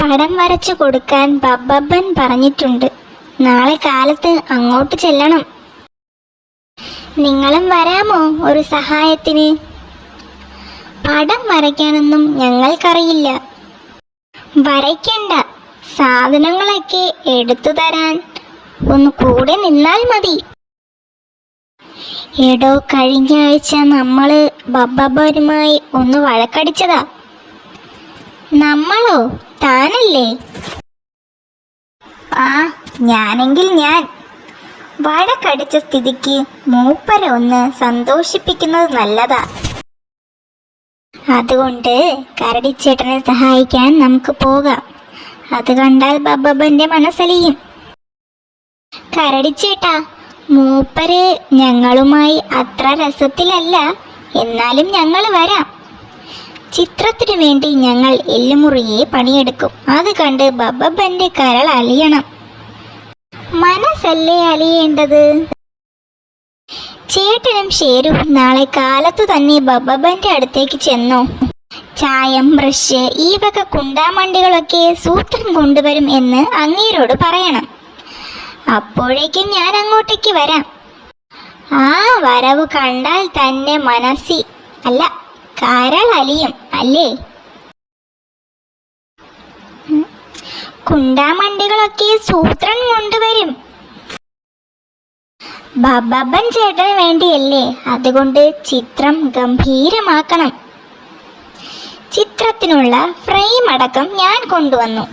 പടം വരച്ചു കൊടുക്കാൻ ബബ്ബൻ പറഞ്ഞിട്ടുണ്ട്. നാളെ കാലത്ത് അങ്ങോട്ട് ചെല്ലണം. നിങ്ങളും വരാമോ ഒരു സഹായത്തിന്? പടം വരയ്ക്കാനൊന്നും ഞങ്ങൾക്കറിയില്ല. വരയ്ക്കണ്ട. സാധനങ്ങളൊക്കെ എടുത്തു തരാൻ. ഒന്ന് കൂടെ നിന്നാൽ മതി. എടോ കഴിഞ്ഞ ആഴ്ച നമ്മൾ ബബ്ബബരുമായി ഒന്ന് വഴക്കടിച്ചതാ. നമ്മളോ? താനല്ലേ? ആ ഞാനെങ്കിൽ ഞാൻ. വഴക്കടിച്ച സ്ഥിതിക്ക് മൂപ്പര ഒന്ന് സന്തോഷിപ്പിക്കുന്നത് നല്ലതാ. അതുകൊണ്ട് കരടിച്ചേട്ടനെ സഹായിക്കാൻ നമുക്ക് പോകാം. അത് കണ്ടാൽ ബബ്ബന്റെ മനസ്സലിയും. കരടിച്ചേട്ടാ മൂപ്പര് ഞങ്ങളുമായി അത്ര രസത്തിലല്ല. എന്നാലും ഞങ്ങൾ വരാം. ചിത്രത്തിനു വേണ്ടി ഞങ്ങൾ എല്ലുമുറിയെ പണിയെടുക്കും. അത് കണ്ട് ബബ്ബന്റെ കരൾ അലിയണം. മനസ്സല്ലേ അലിയേണ്ടത്? ചേട്ടനും ഷേരും നാളെ കാലത്തു തന്നെ ബബ്ബന്റെ അടുത്തേക്ക് ചെന്നു. ചായം ബ്രഷ് ഈ വക കുണ്ടാമണ്ടികളൊക്കെ സൂത്രൻ കൊണ്ടുവരും എന്ന് അങ്ങേരോട് പറയണം. അപ്പോഴേക്കും ഞാൻ അങ്ങോട്ടേക്ക് വരാം. ആ വരവ് കണ്ടാൽ തന്നെ മനസ്സി അല്ല കരൾ അലിയും അല്ലേ. കുണ്ടാമണ്ടികളൊക്കെ സൂത്രൻ കൊണ്ടുവരും. ബബബൻ ചേട്ടന് വേണ്ടിയല്ലേ? അതുകൊണ്ട് ചിത്രം ഗംഭീരമാക്കണം. ചിത്രത്തിനുള്ള ഫ്രെയിം അടക്കം ഞാൻ കൊണ്ടുവന്നു.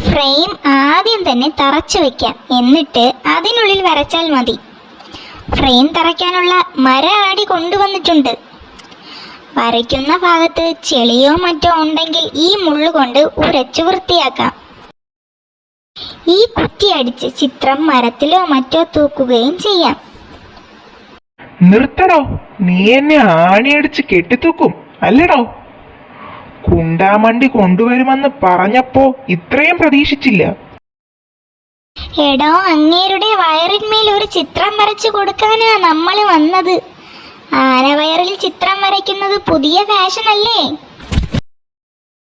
ഫ്രെയിം ആദ്യം തന്നെ തറച്ചു വെക്കാം. എന്നിട്ട് അതിനുള്ളിൽ വരച്ചാൽ മതി. ഫ്രെയിം തറയ്ക്കാനുള്ള മര ആടി കൊണ്ടുവന്നിട്ടുണ്ട്. വരയ്ക്കുന്ന ഭാഗത്ത് ചെളിയോ മറ്റോ ഉണ്ടെങ്കിൽ ഈ മുള്ളു കൊണ്ട് ഉരച്ചു വൃത്തിയാക്കാം. ഈ കുറ്റി അടിച്ച് ചിത്രം മരത്തിലോ മറ്റോ തൂക്കുകയും ചെയ്യാം. നിർത്തടോ. നീ എന്നെ ആണിയടിച്ച് കെട്ടിത്തൂക്കും. അല്ലടോ. കുണ്ടാമണ്ടി കൊണ്ടുവരുമെന്ന് പറഞ്ഞപ്പോ ഇത്രയും പ്രതീക്ഷിച്ചില്ല. എടോ അങ്ങേരുടെ വയറിന്മേൽ ഒരു ചിത്രം വരച്ചു കൊടുക്കാനാ നമ്മൾ വന്നത്. ആനവയറിൽ ചിത്രം വരയ്ക്കുന്നത് പുതിയ ഫാഷൻ അല്ലേ?